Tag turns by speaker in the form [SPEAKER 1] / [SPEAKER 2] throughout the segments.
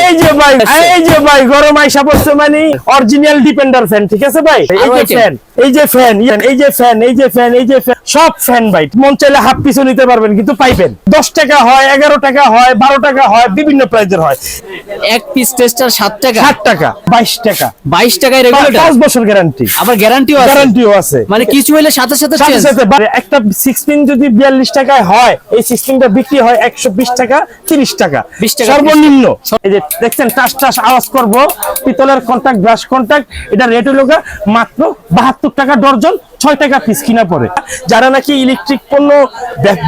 [SPEAKER 1] এই যে ভাই এই যে ভাই গরম আইসা পড়ছে মানে অরিজিনাল ডিপেন্ডার ফ্যান ঠিক আছে ভাই? এই যে ফ্যান এই যে ফ্যান এই যে ফ্যান এই যে ফ্যান এই যে ফ্যান সব ফ্যান ভাই মন চাইলে হাফ পিছু নিতে পারবেন কিন্তু পাইবেন। দশ টাকা হয় এগারো টাকা হয় বারো টাকা হয় বিভিন্ন প্রাইজের হয়।
[SPEAKER 2] এক পিস টেস্টার সাত টাকা।
[SPEAKER 1] ষাট টাকা বাইশ টাকা।
[SPEAKER 2] বাইশ টাকায় রেগুলেটর
[SPEAKER 1] পাঁচ বছর গ্যারান্টি
[SPEAKER 2] আবার গ্যারান্টিও আছে।
[SPEAKER 1] গ্যারান্টিও আছে।
[SPEAKER 2] মানে কিছু হলে সাথে সাথে
[SPEAKER 1] সাথে সাথে একটা সিক্সটিন যদি বিয়াল্লিশ টাকায় হয় এই সিক্সটিনটা বিক্রি হয় একশো বিশ টাকা তিরিশ টাকা।
[SPEAKER 2] 20 টাকা,
[SPEAKER 1] সর্বনিম্ন। এই যে দেখছেন টাস টাস আওয়াজ করব। পিতলের কন্ট্যাক্ট ব্রাশ কন্ট্যাক্ট এটা রেট হলো মাত্র বাহাত্তর টাকা ডর্জন ছয় টাকা পিস কিনা পরে যারা নাকি ইলেকট্রিক পণ্য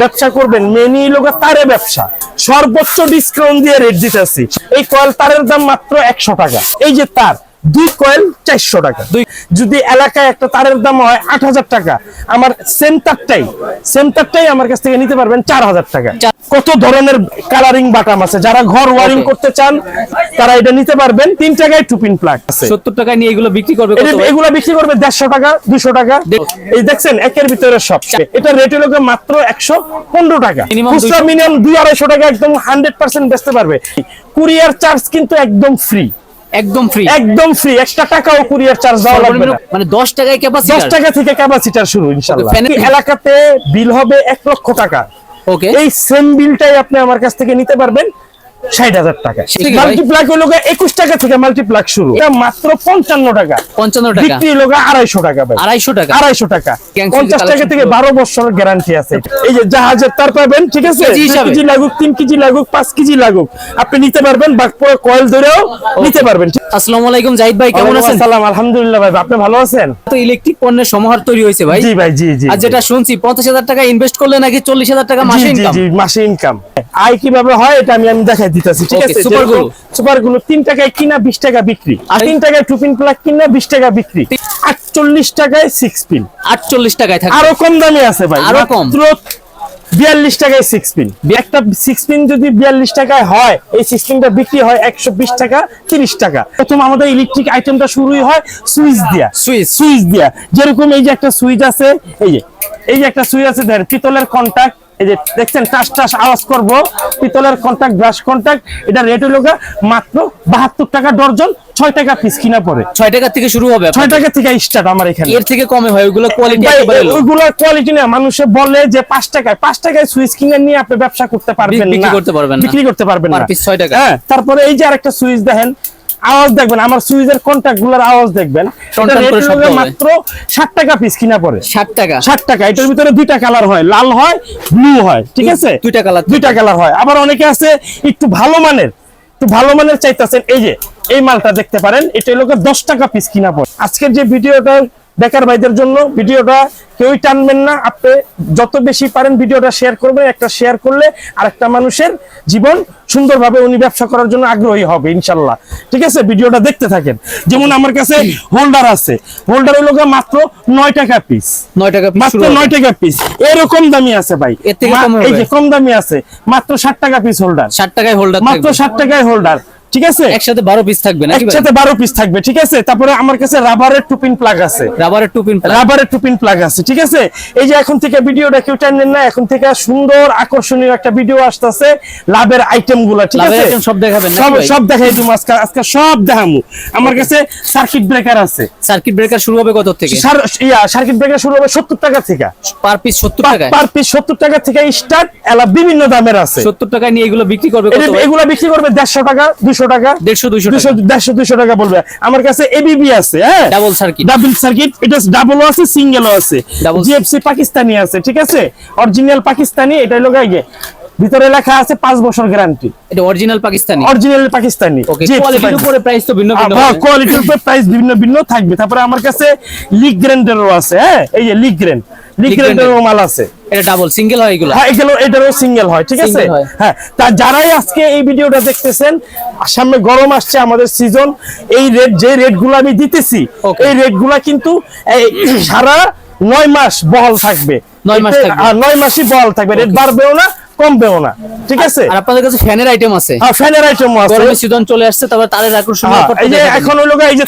[SPEAKER 1] ব্যবসা করবেন মেনি লোক তারে ব্যবসা। সর্বোচ্চ ডিসকাউন্ট দিয়ে রেট দিতেছি। এই কয়েল তারের দাম মাত্র একশো টাকা। এই যে তার দুই কয়েল চারশো টাকা। যদি এলাকায় একটা তারের দাম হয় আট হাজার টাকা আমার সেম তারটাই সেম তারটাই আমার কাছ থেকে নিতে পারবেন চার হাজার টাকা। কত ধরনের কালারিং বাটাম আছে? যারা ঘর ওয়ারিং করতে চান তারা এটা নিতে পারবেন। তিন টাকায় টুপিন প্লাগ আছে।
[SPEAKER 2] সত্তর টাকায় নিয়ে এগুলো বিক্রি করবে?
[SPEAKER 1] এগুলা বিক্রি করবে দেড়শো টাকা দুশো টাকা। এই দেখছেন একের ভিতরে সব। এটা রেট হলো মাত্র একশো পনেরো টাকা।
[SPEAKER 2] Minimum
[SPEAKER 1] খুচরা
[SPEAKER 2] 200
[SPEAKER 1] মিনিমাম দুই আড়াইশো টাকা একদম হান্ড্রেড পার্সেন্ট বেচতে পারবে। কুরিয়ার চার্জ কিন্তু একদম ফ্রি
[SPEAKER 2] একদম ফ্রি
[SPEAKER 1] একদম ফ্রি এক্সট্রা টাকাও কুরিয়ার চার্জ দেওয়া লাগবে
[SPEAKER 2] মানে দশ টাকায়
[SPEAKER 1] দশ
[SPEAKER 2] ক্যাপাসিটি
[SPEAKER 1] টাকা থেকে ক্যাপাসিটার শুরু ইনশাল্লাহ এলাকাতে বিল হবে এক লক্ষ টাকা।
[SPEAKER 2] ওকে
[SPEAKER 1] এই সেম বিলটাই আপনি আমার কাছ থেকে নিতে পারবেন। ষাট হাজার টাকা।
[SPEAKER 2] ঠিক আছে ভাই।
[SPEAKER 1] মাল্টিপ্লাক হলো একুশ টাকা থেকে মাল্টিপ্লাক শুরু। এটা মাত্র পঞ্চান্ন টাকা।
[SPEAKER 2] পঞ্চান্ন টাকা।
[SPEAKER 1] বিক্রি হলো আড়াইশো টাকা
[SPEAKER 2] আড়াইশো টাকা।
[SPEAKER 1] আড়াইশো টাকা। পঞ্চাশ টাকা থেকে বারো বছরের গ্যারান্টি আছে এই যে জাহাজের তার পাবেন ঠিক আছে?
[SPEAKER 2] কেজি
[SPEAKER 1] দুই
[SPEAKER 2] হিসাবে?
[SPEAKER 1] কেজি লাগুক তিন কেজি লাগুক পাঁচ কেজি লাগুক। আপনি নিতে পারবেন বা কয়েল ধরেও নিতে পারবেন।
[SPEAKER 2] আসসালামু আলাইকুম জাহিদ ভাই কেমন আছেন?
[SPEAKER 1] সালাম আলহামদুলিল্লাহ ভাই আপনি ভালো আছেন?
[SPEAKER 2] তো ইলেকট্রিক পণ্যের সমাহার তৈরি হয়েছে ভাই।
[SPEAKER 1] জি ভাই জি জি
[SPEAKER 2] আর যেটা শুনছি পঞ্চাশ হাজার টাকা ইনভেস্ট করলে নাকি চল্লিশ হাজার টাকা মাসে
[SPEAKER 1] জি, জি,
[SPEAKER 2] ইনকাম
[SPEAKER 1] জি, মাসে ইনকাম আয় কীভাবে হয় এটা আমি আমি দেখাই। দিতেছি ঠিক আছে?
[SPEAKER 2] super গুলো।
[SPEAKER 1] সুপারগুলো তিন টাকায় কিনা বিশ টাকা বিক্রি। আর টাকায় টুপিন প্লাগ কিনা বিশ টাকা বিক্রি। আটচল্লিশ টাকায় সিক্স পিন
[SPEAKER 2] আটচল্লিশ টাকায় থাকে
[SPEAKER 1] আরও কম দামে আছে ভাই
[SPEAKER 2] আরও কম?
[SPEAKER 1] বিয়াল্লিশ টাকায় সিক্স পিন একটা সিক্স পিন যদি বিয়াল্লিশ টাকায় হয় এই সিক্স পিনটা বিক্রি হয় একশো বিশ টাকা তিরিশ টাকা। প্রথম আমাদের ইলেকট্রিক আইটেমটা শুরুই হয় সুইচ দিয়া।
[SPEAKER 2] সুইচ।
[SPEAKER 1] সুইচ দিয়া। যেরকম এই যে একটা সুইচ আছে এই যে এই যে একটা সুইচ আছে দেখেন পিতলের কন্টাক্ট এই যে দেখছেন টাস টাস আওয়াজ করব পিতলের কন্টাক্ট ব্রাশ কন্টাক্ট এটা রেট হলো মাত্র বাহাত্তর টাকা ডর্জন ছয় টাকা পিস কিনা পড়ে
[SPEAKER 2] ছয় টাকা থেকে শুরু হবে
[SPEAKER 1] ছয় টাকা থেকে স্টার্ট আমার এখানে
[SPEAKER 2] এর থেকে কমে হয় ওইগুলো কোয়ালিটি low।
[SPEAKER 1] কোয়ালিটি না মানুষে বলে যে পাঁচ টাকায় পাঁচ টাকায় সুইচ কিনে নিয়ে আপনি ব্যবসা করতে পারবেন
[SPEAKER 2] বিক্রি করতে পারবেন না।
[SPEAKER 1] বিক্রি করতে পারবেন না
[SPEAKER 2] ছয় টাকা।
[SPEAKER 1] হ্যাঁ তারপরে এই যে আরেকটা সুইচ দেখেন আওয়াজ দেখবেন আমার সুইজের কন্টাক্টগুলার আওয়াজ দেখবেন। মাত্র ষাট টাকা পিস কিনা পরে
[SPEAKER 2] ষাট টাকা।
[SPEAKER 1] ষাট টাকা এটার ভিতরে দুইটা কালার হয় লাল হয় ব্লু হয় ঠিক আছে?
[SPEAKER 2] দুইটা কালার
[SPEAKER 1] দুইটা কালার হয়। আবার অনেকে আছে একটু ভালো মানের একটু ভালো মানের চাইতেছেন। এই যে এই মালটা দেখতে পারেন এটা হলো দশ টাকা পিস কিনা পরে আজকের যে ভিডিওটা বেকার ভাইদের জন্য ভিডিওটা কেউই টানবেন না। আপনি যত বেশি পারেন ভিডিওটা শেয়ার করবেন একটা শেয়ার করলে আরেকটা মানুষের জীবন সুন্দরভাবে উনি ব্যবসা করার জন্য আগ্রহী হবে ইনশাল্লাহ। ঠিক আছে? ভিডিওটা দেখতে থাকেন। যেমন আমার কাছে হোল্ডার আছে। হোল্ডার হলো মাত্র নয় টাকা পিস
[SPEAKER 2] নয় টাকা
[SPEAKER 1] মাত্র নয় টাকা পিস এরকম দামি আছে ভাই। এই যে কম দামি আছে। মাত্র ষাট টাকা পিস হোল্ডার
[SPEAKER 2] ষাট টাকায় হোল্ডার
[SPEAKER 1] মাত্র ষাট টাকায় হোল্ডার ঠিক আছে?
[SPEAKER 2] একসাথে বারো পিস থাকবে নাকি
[SPEAKER 1] একসাথে বারো পিস থাকবে ঠিক আছে? তারপরে আমার কাছে রাবারের টুপিন প্লাগ আছে।
[SPEAKER 2] রাবারের টু পিন
[SPEAKER 1] রাবারের টুপিন প্লাগ আছে ঠিক আছে? এই যে এখন থেকে ভিডিওটা কেউ টানেন না এখন থেকে সুন্দর আকর্ষণীয় একটা ভিডিও আসতেছে লাভের আইটেমগুলা ঠিক আছে?
[SPEAKER 2] সব দেখাবেন
[SPEAKER 1] সব সব দেখাই তুমি আজকে আজকে সব দেখামু। আমার কাছে সার্কিট ব্রেকার আছে।
[SPEAKER 2] সার্কিট ব্রেকার শুরু হবে কত থেকে?
[SPEAKER 1] ইয়া সার্কিট ব্রেকার শুরু হবে সত্তর টাকা থেকে।
[SPEAKER 2] পার পিস সত্তর টাকায়?
[SPEAKER 1] পার পিস সত্তর টাকা থেকে স্টার্ট এলা বিভিন্ন দামের আছে।
[SPEAKER 2] সত্তর টাকায় নিয়ে এগুলো বিক্রি করবে
[SPEAKER 1] এটা- বিক্রি করবে দেড়শো টাকা দুশো টাকা?
[SPEAKER 2] দেড়শো
[SPEAKER 1] দুশো দেড়শো দুশো টাকা বলবে। আমার কাছে এবিবি আছে হ্যাঁ?
[SPEAKER 2] ডাবল সার্কিট
[SPEAKER 1] ডাবল সার্কিট এটা ডাবলও আছে সিঙ্গেলও আছে। জিএফসি পাকিস্তানি আছে ঠিক আছে? অরিজিনাল পাকিস্তানি এটা হলো গাইগে ভিতরে লেখা আছে পাঁচ বছর গ্যারান্টি
[SPEAKER 2] এটা অরিজিনাল পাকিস্তানি।
[SPEAKER 1] অরিজিনাল পাকিস্তানি
[SPEAKER 2] কোয়ালিটির উপরে প্রাইস তো ভিন্ন ভিন্ন।
[SPEAKER 1] কোয়ালিটির উপর প্রাইস বিভিন্ন ভিন্ন থাকবে। তারপরে আমার কাছে লিগ গ্র্যান্ডেরও আছে হ্যাঁ? এই যে লিগ গ্র্যান্ড লিগ মাল আছে।
[SPEAKER 2] এটা ডাবল সিঙ্গেল হয় এগুলো?
[SPEAKER 1] হ্যাঁ এগুলো এটারও সিঙ্গেল হয় ঠিক আছে?
[SPEAKER 2] হ্যাঁ।
[SPEAKER 1] তা যারাই আজকে এই ভিডিওটা দেখতেছেন সামনে গরম আসছে আমাদের সিজন এই রেট যে রেটগুলো আমি দিতেছি. এই কিন্তু সারা নয় মাস বহাল থাকবে।
[SPEAKER 2] নয় মাস
[SPEAKER 1] নয় মাসই বহাল থাকবে। রেট বাড়বেও না কমবেও না ঠিক আছে?
[SPEAKER 2] আর আপনাদের কাছে ফ্যানের আইটেম আছে।
[SPEAKER 1] হ্যাঁ ফ্যানের আইটেম আছে।
[SPEAKER 2] গরমের সিজন চলে আসছে তারপর তারের
[SPEAKER 1] হ্যাঁ, এই যে এখন হলো এই যে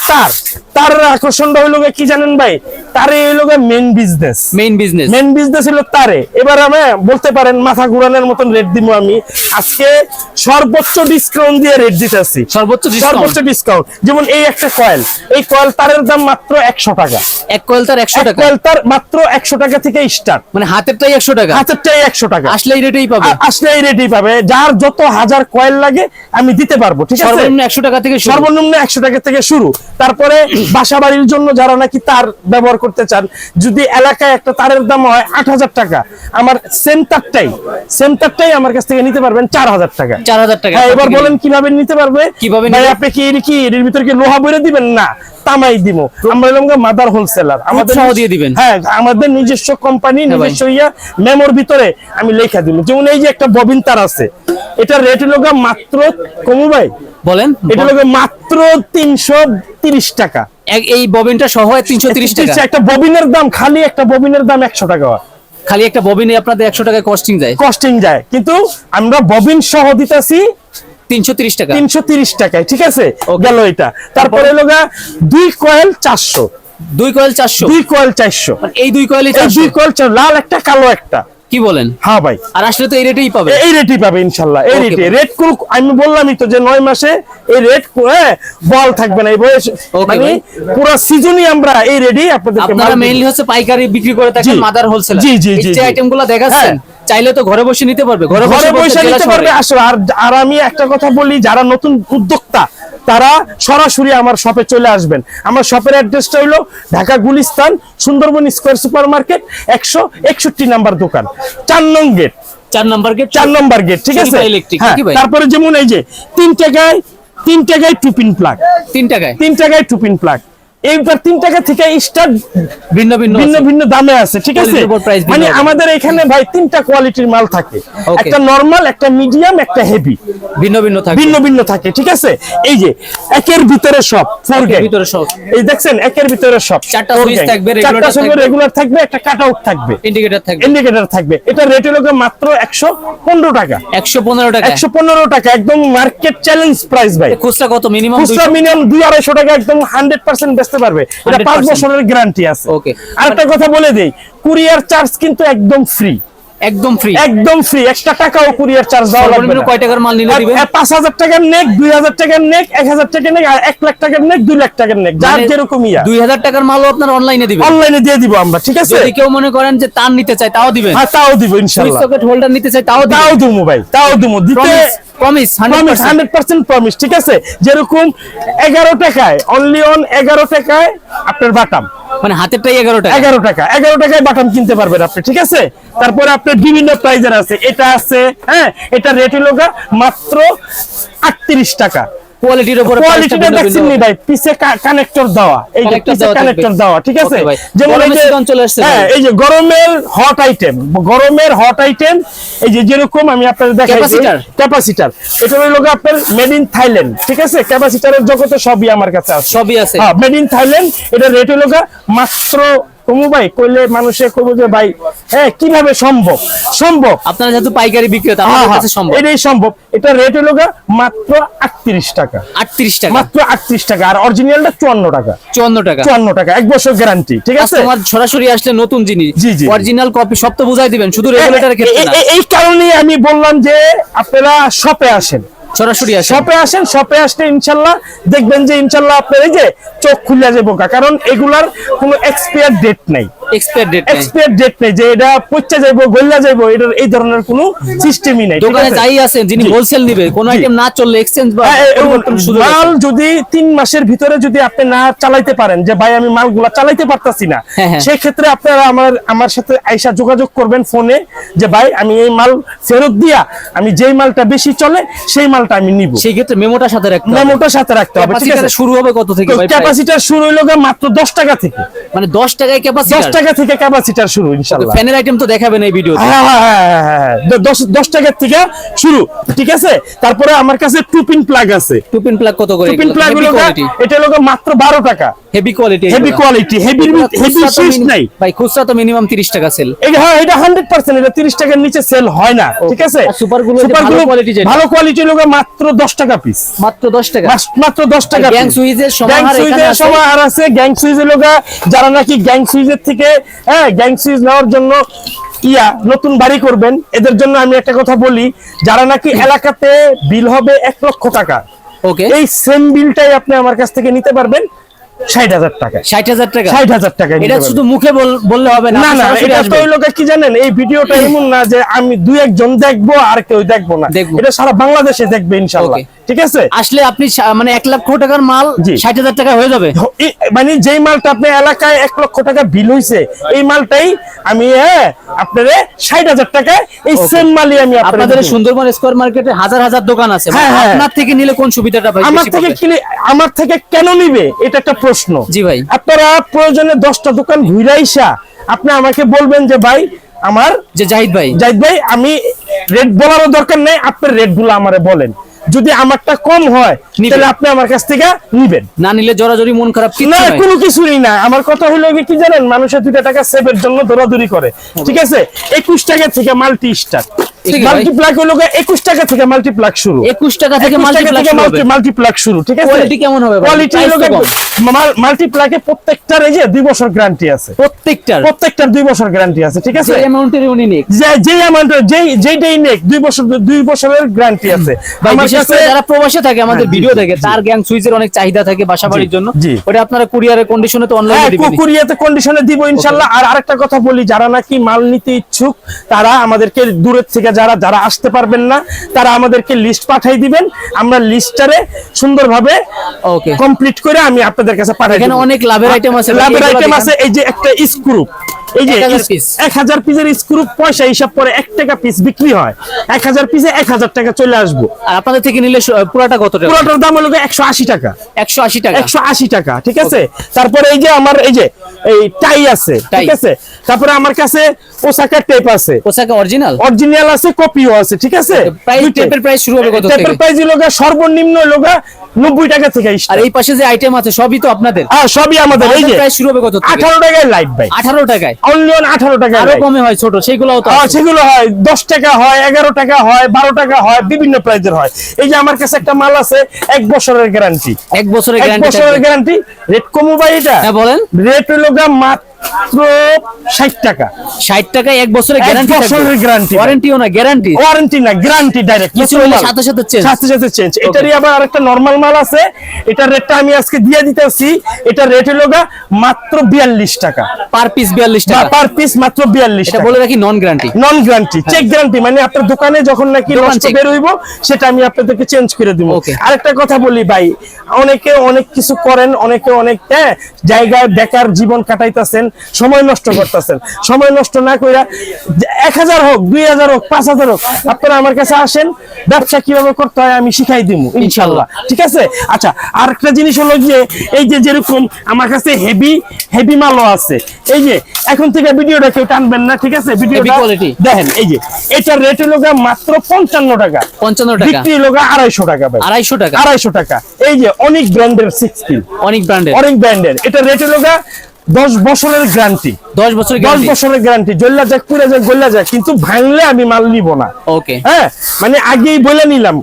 [SPEAKER 1] তার আকর্ষণটা গিয়ে কি জানেন ভাই? তার হইল main business
[SPEAKER 2] main business
[SPEAKER 1] main business হলো তারে। এবার আমি বলতে পারেন মাথা ঘুরানোর মতন রেট দিব আমি। আজকে সর্বোচ্চ ডিসকাউন্ট দিয়ে রেট দিতেছি।
[SPEAKER 2] সর্বোচ্চ
[SPEAKER 1] সর্বোচ্চ ডিসকাউন্ট যেমন এই একটা কয়েল এই কয়েল তারের দাম মাত্র একশো টাকা।
[SPEAKER 2] এক কয়েল তার একশো টাকা?
[SPEAKER 1] কয়েল তার মাত্র একশো টাকা থেকে স্টার্ট
[SPEAKER 2] মানে হাতেরটাই একশো টাকা?
[SPEAKER 1] হাতেরটাই একশো টাকা।
[SPEAKER 2] আসলে এই রেটেই পাবে?
[SPEAKER 1] আসলে এই রেটই পাবে। যার যত হাজার কয়েল লাগে আমি দিতে পারব ঠিক আছে?
[SPEAKER 2] সর্বনিম্ন একশো টাকা থেকে
[SPEAKER 1] সর্বনিম্ন একশো টাকা থেকে শুরু। তারপরে বাসা জন্য যারা নাকি তার ব্যবহার করতে চান যদি এলাকায় একটা তারের দাম হয় আট হাজার টাকা আমার সেম তারটাই সেম তারটাই আমার কাছ থেকে নিতে পারবেন চার হাজার টাকা।
[SPEAKER 2] চার হাজার টাকা
[SPEAKER 1] হ্যাঁ এবার বলেন কীভাবে নিতে পারবে?
[SPEAKER 2] কীভাবে
[SPEAKER 1] আপনি কি এর কি এর ভিতরে কি লোহা বইরে দিবেন? না। তামাই দিব। আমরা হলাম মাদার হোলসেলার আমাদের
[SPEAKER 2] দিয়ে দিবেন।
[SPEAKER 1] হ্যাঁ আমাদের নিজস্ব কোম্পানি
[SPEAKER 2] হ্যাঁ
[SPEAKER 1] নিজস্ব ইয়া মেমোর ভিতরে আমি লেখা দিলাম যেমন এই যে একটা ববিন তার আছে এটা রেট হলো মাত্র কমু ভাই?
[SPEAKER 2] বলেন।
[SPEAKER 1] এটা হলো মাত্র তিনশো তিরিশ টাকা।
[SPEAKER 2] এই ববিনটা সহ তিনশো তিরিশ টাকা।
[SPEAKER 1] একটা ববিনের দাম খালি একটা ববিনের দাম একশো টাকা
[SPEAKER 2] খালি একটা ববিনে আপনাদের একশো টাকা কস্টিং যায়।
[SPEAKER 1] কস্টিং যায়। কিন্তু আমরা ববিন সহ দিতেছি
[SPEAKER 2] তিনশো তিরিশ টাকা।
[SPEAKER 1] তিনশো তিরিশ টাকায় ঠিক আছে? গেল এটা। তারপরে হলো দুই কয়েল চারশো।
[SPEAKER 2] দুই কয়েল চারশো?
[SPEAKER 1] দুই কয়েল চারশো।
[SPEAKER 2] এই দুই কয়েলই
[SPEAKER 1] এই
[SPEAKER 2] চারশো?
[SPEAKER 1] দুই কয়েল লাল একটা কালো একটা।
[SPEAKER 2] কি বলেন?
[SPEAKER 1] হ্যাঁ ভাই।
[SPEAKER 2] আর আসলে তো এই রেটেই পাবে
[SPEAKER 1] এই রেটই পাবে ইনশাল্লাহ এই রেটে। রেট কোন আমি বললামই তো যে নয় মাসে এই রেট হ্যাঁ বল থাকবে না। এই বয়স মানে পুরো সিজনই আমরা এই রেডি আপনাদেরকে
[SPEAKER 2] আপনারা মেইনলি হচ্ছে পাইকারি বিক্রি করে থাকেন মাদার হোলসেল
[SPEAKER 1] জি, জি, জি, জি।
[SPEAKER 2] আইটেমগুলো দেখাচ্ছেন চাইলে তো ঘরে বসে নিতে পারবে ঘরে
[SPEAKER 1] ঘরে বসে নিতে পারবে।
[SPEAKER 2] শহরে।
[SPEAKER 1] আসো আর আর আমি একটা কথা বলি যারা নতুন উদ্যোক্তা তারা সরাসরি আমার শপে চলে আসবেন। আমার শপের অ্যাড্রেসটা হলো Dhaka Gulistan Sundarban square super market একশো একষট্টি নাম্বার দোকান। চার নং গেট।
[SPEAKER 2] চার নাম্বার গেট।
[SPEAKER 1] চার নম্বর গেট ঠিক আছে? হ্যাঁ? তারপরে যেমন এই যে তিন টাকায় তিন টাকায় টুপিন প্লাগ
[SPEAKER 2] তিন টাকায়
[SPEAKER 1] তিন টাকায় টুপিন প্লাগ এইবার তিন টাকা থেকে
[SPEAKER 2] ভিন্ন ভিন্ন
[SPEAKER 1] ভিন্ন ভিন্ন দামে আছে ঠিক আছে? মানে আমাদের এখানে ভাই তিনটা কোয়ালিটির মাল থাকে। একটা নরমাল একটা মিডিয়াম একটা হেভি
[SPEAKER 2] ভিন্ন ভিন্ন থাকবে
[SPEAKER 1] ভিন্ন ভিন্ন থাকে ঠিক আছে? এই যে একের ভিতরে সব ফোর
[SPEAKER 2] ভিতরে সব।
[SPEAKER 1] এই দেখছেন একের ভিতরে সব
[SPEAKER 2] চারটা
[SPEAKER 1] gang।
[SPEAKER 2] থাকবে,
[SPEAKER 1] চারটা সুইচ
[SPEAKER 2] থাকবে।
[SPEAKER 1] রেগুলার থাকবে একটা কাট আউট থাকবে।
[SPEAKER 2] ইন্ডিকেটর থাকবে।
[SPEAKER 1] ইন্ডিকেটর থাকবে। এটা রেট হলো মাত্র একশো পনেরো টাকা।
[SPEAKER 2] একশো পনেরো টাকা।
[SPEAKER 1] একশো পনেরো টাকা একদম মার্কেট চ্যালেঞ্জ প্রাইস ভাই।
[SPEAKER 2] খুচরা কত? মিনিমাম
[SPEAKER 1] খুচরা মিনিমাম দুই আড়াইশো টাকা একদম হান্ড্রেড পার্সেন্ট বেচতে পারবে। এটা
[SPEAKER 2] 5
[SPEAKER 1] বছরের গ্যারান্টি আছে।
[SPEAKER 2] ওকে
[SPEAKER 1] আরেকটা কথা বলে দেই কুরিয়ার চার্জ কিন্তু একদম ফ্রি
[SPEAKER 2] একদম ফ্রি
[SPEAKER 1] একদম ফ্রি একটা টাকাও কুরিয়ার চার্জ দেওয়া লাগবে না।
[SPEAKER 2] কয় টাকার মাল নিলে দিবেন?
[SPEAKER 1] আর পাঁচ হাজার টাকার নেক দুই হাজার টাকার নেক এক হাজার টাকার নেক আর এক লাখ টাকার নেক দুই লাখ টাকার নেক যার
[SPEAKER 2] মানে
[SPEAKER 1] যেরকম ইয়া।
[SPEAKER 2] দুই হাজার টাকার মালও আপনার অনলাইনে দিবেন।
[SPEAKER 1] অনলাইনে দিয়ে দিব আমরা ঠিক আছে?
[SPEAKER 2] যদি কেউ মনে করেন যে তার নিতে চায় তাও দিবেন।
[SPEAKER 1] হ্যাঁ তাও দিব
[SPEAKER 2] সুইচ
[SPEAKER 1] ইনশাল্লাহ
[SPEAKER 2] সকেট হোল্ডার নিতে চায় তাও
[SPEAKER 1] তাও দিব ভাই তাও দিব। দিতে
[SPEAKER 2] প্রমিস প্রমিস
[SPEAKER 1] প্রমিস ঠিক আছে? যেরকম এগারো টাকায় অনলি অন এগারো টাকায় আপনার বাটাম।
[SPEAKER 2] মানে হাতেরটাই এগারো টাকা।
[SPEAKER 1] এগারো টাকা। এগারো টাকায় বাটন কিনতে পারবেন আপনি, ঠিক আছে? তারপরে আপনার বিভিন্ন প্রাইজের আছে। এটা আছে হ্যাঁ? এটা রেট হলো মাত্র আটত্রিশ টাকা।
[SPEAKER 2] কোয়ালিটির উপরে
[SPEAKER 1] ভাই? পিছে কানেক্টর দেওয়া। এই যে পিছে কানেক্টর দেওয়া ঠিক আছে? যেমন এই যে
[SPEAKER 2] আসছে
[SPEAKER 1] হ্যাঁ এই যে গরমের হট আইটেম গরমের হট আইটেম এই যে যেরকম আমি আপনাদের দেখাই
[SPEAKER 2] Capacitor?
[SPEAKER 1] ক্যাপাসিটার এটা হলো আপনার মেড ইন থাইল্যান্ড ঠিক আছে? ক্যাপাসিটারের জগতে সবই আমার কাছে আছে।
[SPEAKER 2] সবই আছে।
[SPEAKER 1] হ্যাঁ মেড ইন থাইল্যান্ড এটা রেট হলো মাত্র কমু ভাই কইলে মানুষে কইবো যে ভাই হ্যাঁ কীভাবে সম্ভব? সম্ভব।
[SPEAKER 2] আপনারা যেহেতু পাইকারি বিক্রেতা
[SPEAKER 1] হ্যাঁ,
[SPEAKER 2] আমাদের
[SPEAKER 1] হ্যাঁ,
[SPEAKER 2] কাছে সম্ভব।
[SPEAKER 1] এটাই সম্ভব। এটা রেট হলো মাত্র আটত্রিশ টাকা।
[SPEAKER 2] আটত্রিশ টাকা।
[SPEAKER 1] মাত্র আটত্রিশ টাকা। আর অরিজিনালটা চুয়ান্ন টাকা।
[SPEAKER 2] চুয়ান্ন টাকা।
[SPEAKER 1] চুয়ান্ন টাকা। এক বছর গ্যারান্টি ঠিক আছে?
[SPEAKER 2] কাস্টমার সরাসরি আসলে নতুন জিনিস
[SPEAKER 1] জি, জি।
[SPEAKER 2] অরিজিনাল কপি সব তো বুঝাই দিবেন শুধু রেগুলেটরের ক্ষেত্রে
[SPEAKER 1] এই কারণেই আমি বললাম যে আপনারা শপে আসেন।
[SPEAKER 2] সরাসরি
[SPEAKER 1] শপে আসেন শপে আসলে ইনশাল্লাহ দেখবেন যে ইনশাল্লাহ আপনার এই যে চোখ খুলে যাব কারণ এগুলার কোনো এক্সপায়ার ডেট নাই।
[SPEAKER 2] এক্সপায়ার ডেট
[SPEAKER 1] এক্সপায়ার ডেট নেই যে এটা পচা যাইবো গল্লা যাইবো এটার এই ধরনের কোনো সিস্টেমই নাই
[SPEAKER 2] দোকানে যাই আছেন যিনি হোলসেল নিবে কোন আইটেম না চললে এক্সচেঞ্জ বা
[SPEAKER 1] হ্যাঁ। মাল যদি তিন মাসের ভিতরে যদি আপনি না চালাইতে পারেন যে ভাই আমি মালগুলা চালাইতে পারতাছি না
[SPEAKER 2] হ্যাঁ, হ্যাঁ।
[SPEAKER 1] সেই ক্ষেত্রে আপনারা আমার আমার সাথে আইসা যোগাযোগ করবেন ফোনে যে ভাই আমি এই মাল ফেরত দিয়া আমি যেই মালটা বেশি চলে সেই আমি নিব।
[SPEAKER 2] সেই ক্ষেত্রে মেমোটা সাথে রাখতে
[SPEAKER 1] সাথে রাখতে হবে ঠিক আছে?
[SPEAKER 2] শুরু হবে কত থেকে ভাই প্রায়?
[SPEAKER 1] ক্যাপাসিটার শুরু হইল গা মাত্র দশ টাকা থেকে।
[SPEAKER 2] মানে 10 টাকায়
[SPEAKER 1] দশ
[SPEAKER 2] ক্যাপাসিটার
[SPEAKER 1] টাকা থেকে ক্যাপাসিটার শুরু ইনশাল্লাহ।
[SPEAKER 2] ফ্যানের আইটেম তো দেখাবেন এই ভিডিওতে
[SPEAKER 1] হ্যাঁ হ্যাঁ হ্যাঁ, হ্যাঁ, হ্যাঁ। দ- দশ দশ টাকার থেকে শুরু ঠিক আছে? তারপরে আমার কাছে টু পিন প্লাগ আছে।
[SPEAKER 2] টু পিন প্লাগ কত করে
[SPEAKER 1] টু পিন প্লাগগুলো এটা লোক মাত্র বারো টাকা।
[SPEAKER 2] Heavy quality
[SPEAKER 1] heavy quality heavy heavy শেষ নাই।
[SPEAKER 2] ভাই খুচরা তো মিনিমাম 30 টাকা সেল
[SPEAKER 1] এটা হ্যাঁ এটা হান্ড্রেড পার্সেন্ট এটা তিরিশ টাকার নিচে সেল হয় না ঠিক আছে? সুপারগুলো
[SPEAKER 2] ভালো যেটা।
[SPEAKER 1] ভালো কোয়ালিটি লোক মাত্র দশ টাকা পিস
[SPEAKER 2] মাত্র 10 টাকা।
[SPEAKER 1] মাত্র দশ টাকা
[SPEAKER 2] গ্যাং সুইজের সমাহার
[SPEAKER 1] গ্যাং
[SPEAKER 2] এখানে
[SPEAKER 1] সমাহার আছে। গ্যাং সুইজের লোকা যারা নাকি গ্যাং সুইজের থেকে হ্যাঁ গ্যাং সুইচ নেওয়ার জন্য ইয়া নতুন বাড়ি করবেন এদের জন্য আমি একটা কথা বলি যারা নাকি এলাকাতে বিল হবে এক লক্ষ টাকা।
[SPEAKER 2] ওকে
[SPEAKER 1] এই সেম বিলটাই আপনি আমার কাছ থেকে নিতে পারবেন। ষাট হাজার টাকা
[SPEAKER 2] 60000 টাকা?
[SPEAKER 1] ষাট হাজার টাকা
[SPEAKER 2] এটা শুধু মুখে বল- বললে হবে না
[SPEAKER 1] না এটা তো ওই লোকে কি জানেন? এই ভিডিওটা এমন না যে আমি দু একজন দেখব আর কেউ দেখব না। এটা সারা বাংলাদেশে দেখবে ইনশাল্লাহ. ঠিক আছে?
[SPEAKER 2] আসলে আপনি মানে 1 লক্ষ টাকার মাল
[SPEAKER 1] ষাট
[SPEAKER 2] হাজার টাকা হয়ে যাবে।
[SPEAKER 1] মানে যেই মালটা আপনার এলাকায় এক লক্ষ টাকা বিল হয়েছে এই মালটাই আমি হ্যাঁ আপনারে ষাট হাজার টাকায় এই সেম মালই আমি
[SPEAKER 2] আপনাদের সুন্দরবন স্কয়ার মার্কেটে হাজার হাজার দোকান আছে।
[SPEAKER 1] হ্যাঁ, হ্যাঁ।
[SPEAKER 2] আপনার থেকে নিলে কোন সুবিধাটা ভাই
[SPEAKER 1] আমার থেকে? কিনে আমার থেকে কেন নিবে? এটা একটা প্রশ্ন।
[SPEAKER 2] জি ভাই।
[SPEAKER 1] আপনারা প্রয়োজনে দশটা দোকান ঘুরাইসা আপনি আমাকে বলবেন যে ভাই আমার
[SPEAKER 2] যে জাহিদ ভাই।
[SPEAKER 1] জাহিদ ভাই আমি রেট বলারও দরকার নেই আপনার রেটগুলো আমারে বলেন। যদি আমারটা কম হয়। তাহলে আপনি আমার কাছ থেকে নিবেন।
[SPEAKER 2] না নিলে জোরাজোরি মন খারাপ কিছু
[SPEAKER 1] না কোনো কিছুই না। আমার কথা হলো কি জানেন? মানুষের দুটা টাকা সেভের জন্য দৌড়াদৌড়ি করে। ঠিক আছে? একুশ টাকা থেকে মাল্টি স্টার। মাল্টিপ্লাক হলো একুশ টাকা থেকে মাল্টিপ্লাক শুরু।
[SPEAKER 2] 21 টাকা থেকে মাল্টিপ্লাক
[SPEAKER 1] থেকে
[SPEAKER 2] হবে।
[SPEAKER 1] মাল্টিপ্লাক শুরু ঠিক আছে?
[SPEAKER 2] Quality কেমন হবে
[SPEAKER 1] কোয়ালিটি হলো মাল্টিপ্লাকে প্রত্যেকটার এই যে দুই বছর গ্যারান্টি আছে।
[SPEAKER 2] প্রত্যেকটার?
[SPEAKER 1] প্রত্যেকটার দুই বছর গ্যারান্টি আছে ঠিক আছে?
[SPEAKER 2] যে অ্যামাউন্টের উনি নিক।
[SPEAKER 1] যে যে যেই যেইটাই নেক দুই বছর দুই বছরের গ্যারান্টি আছে। আমার কাছে
[SPEAKER 2] যারা প্রবাসে থাকে আমাদের
[SPEAKER 1] হ্যাঁ, জি,
[SPEAKER 2] ভিডিও দেখে তার গ্যাং সুইচের অনেক চাহিদা থাকে বাসা বাড়ির জন্য। ওটা আপনারা কুরিয়ারের কন্ডিশনে তো
[SPEAKER 1] হ্যাঁ
[SPEAKER 2] অনলাইনে দিবেন।
[SPEAKER 1] কুরিয়াতে কন্ডিশনে দিব ইনশাল্লাহ। আর আরেকটা কথা বলি যারা নাকি মাল নিতে ইচ্ছুক তারা আমাদেরকে দূরের থেকে যারা যারা আসতে পারবেন না তারা আমাদেরকে লিস্ট পাঠাই দিবেন। আমরা লিস্টারে সুন্দরভাবে
[SPEAKER 2] ওকে
[SPEAKER 1] কমপ্লিট করে আমি আপনাদের কাছে পাঠাই
[SPEAKER 2] এখানে অনেক লাভের আইটেম আছে
[SPEAKER 1] লাভের আইটেম আছে এই যে একটা স্ক্রু এই যে এক হাজার পিসের স্ক্রু পয়সা হিসাব করে এক টাকা পিস বিক্রি হয়। এক হাজার পিসে এক হাজার টাকা চলে আসব।
[SPEAKER 2] আর আপনাদের থেকে নিলে পুরাটা কত টাকা?
[SPEAKER 1] পুরোটার দাম হলো একশো আশি টাকা।
[SPEAKER 2] একশো আশি টাকা।
[SPEAKER 1] একশো আশি টাকা ঠিক আছে? তারপরে এই যে আমার এই যে এই টাই আছে ঠিক আছে? তারপরে আমার কাছে ওসাকা টেপ আছে।
[SPEAKER 2] পোশাক অরিজিনাল
[SPEAKER 1] অরিজিনাল আছে কপিও আছে ঠিক আছে?
[SPEAKER 2] টেপের প্রাইস শুরু হবে কত
[SPEAKER 1] টেপের
[SPEAKER 2] থেকে?
[SPEAKER 1] প্রাইস লোগা সর্বনিম্ন লোগা নব্বই টাকা থেকে
[SPEAKER 2] আর এই পাশে যে আইটেম আছে সবই তো আপনাদের?
[SPEAKER 1] আর সবই আমাদের। এই যে
[SPEAKER 2] প্রাইস শুরু হবে কত থেকে?
[SPEAKER 1] আঠারো টাকায় লাইট ভাই
[SPEAKER 2] আঠারো টাকায়।
[SPEAKER 1] অনলি অন আঠারো
[SPEAKER 2] টাকা
[SPEAKER 1] আরও
[SPEAKER 2] কমে হয় ছোট সেগুলো তো
[SPEAKER 1] সেগুলো হয় দশ টাকা হয় এগারো টাকা হয় বারো টাকা হয় বিভিন্ন প্রাইজের হয়। এই যে আমার কাছে একটা মাল আছে এক বছরের গ্যারান্টি
[SPEAKER 2] এক বছরের
[SPEAKER 1] এক
[SPEAKER 2] গ্যারান্টি
[SPEAKER 1] বছরের গ্যারান্টি রেট কমু ভাই এটা।
[SPEAKER 2] হ্যাঁ বলেন।
[SPEAKER 1] রেট হলো গা মাত্র টাকা।
[SPEAKER 2] ষাট টাকায় এক বছরের গ্যারান্টি
[SPEAKER 1] বছরের guarantee।
[SPEAKER 2] ওয়ারেন্টিও না গ্যারান্টি
[SPEAKER 1] ওয়ারেন্টি না গ্যারান্টি ডাইরেক্ট
[SPEAKER 2] কিছু হলে সাথে সাথে চেঞ্জ
[SPEAKER 1] সাথে সাথে চেঞ্জ এটারই আবার আরেকটা নরমাল মাল আছে। এটার রেটটা আমি আজকে দিয়ে দিতেছি। এটা রেট হলো মাত্র বিয়াল্লিশ টাকা।
[SPEAKER 2] পার পিস বিয়াল্লিশ টাকা।
[SPEAKER 1] পার পিস মাত্র বিয়াল্লিশ
[SPEAKER 2] এটা
[SPEAKER 1] টাকা।
[SPEAKER 2] বলে রাখি non guarantee
[SPEAKER 1] non guarantee check guarantee মানে আপনার দোকানে যখন নাকি নষ্ট বের হইব সেটা আমি আপনাদেরকে চেঞ্জ করে দিব. আরেকটা কথা বলি ভাই অনেকে অনেক কিছু করেন অনেকে অনেক হ্যাঁ, জায়গায় বেকার জীবন কাটাইতেছেন সময় নষ্ট করতেছেন। সময় নষ্ট না কইরা এক হাজার হোক দুই হাজার হোক পাঁচ হাজার হোক আপনারা আমার কাছে আসেন ব্যবসা কীভাবে করতে হয় আমি শিখাই দিব ইনশাল্লাহ। ঠিক আছে? আচ্ছা আর একটা জিনিস হলো যে এই যে যেরকম আমার কাছে হেভি হেভি মালও আছে। এই যে এখন থেকে ভিডিওটা কেউ টানবেন না ঠিক আছে? ভিডিওটা দেখেন এই যে এটা রেট হলো মাত্র পঞ্চান্ন টাকা।
[SPEAKER 2] পঞ্চান্ন টাকা।
[SPEAKER 1] বিক্রি হলো আড়াইশো টাকা ভাই।
[SPEAKER 2] আড়াইশো টাকা।
[SPEAKER 1] আড়াইশো টাকা। এই যে অনেক ব্র্যান্ডের সিক্স পিন
[SPEAKER 2] অনেক ব্র্যান্ডের
[SPEAKER 1] অনেক ব্র্যান্ডের এটা রেট হলো দশ বছরের গ্যারান্টি
[SPEAKER 2] দশ বছরের
[SPEAKER 1] দশ বছরের গ্যারান্টি জল্লা যাক পুরে যাক গল্লা যাক কিন্তু ভাঙলে আমি মাল নিব না।
[SPEAKER 2] ওকে
[SPEAKER 1] হ্যাঁ? মানে আগেই বলে নিলাম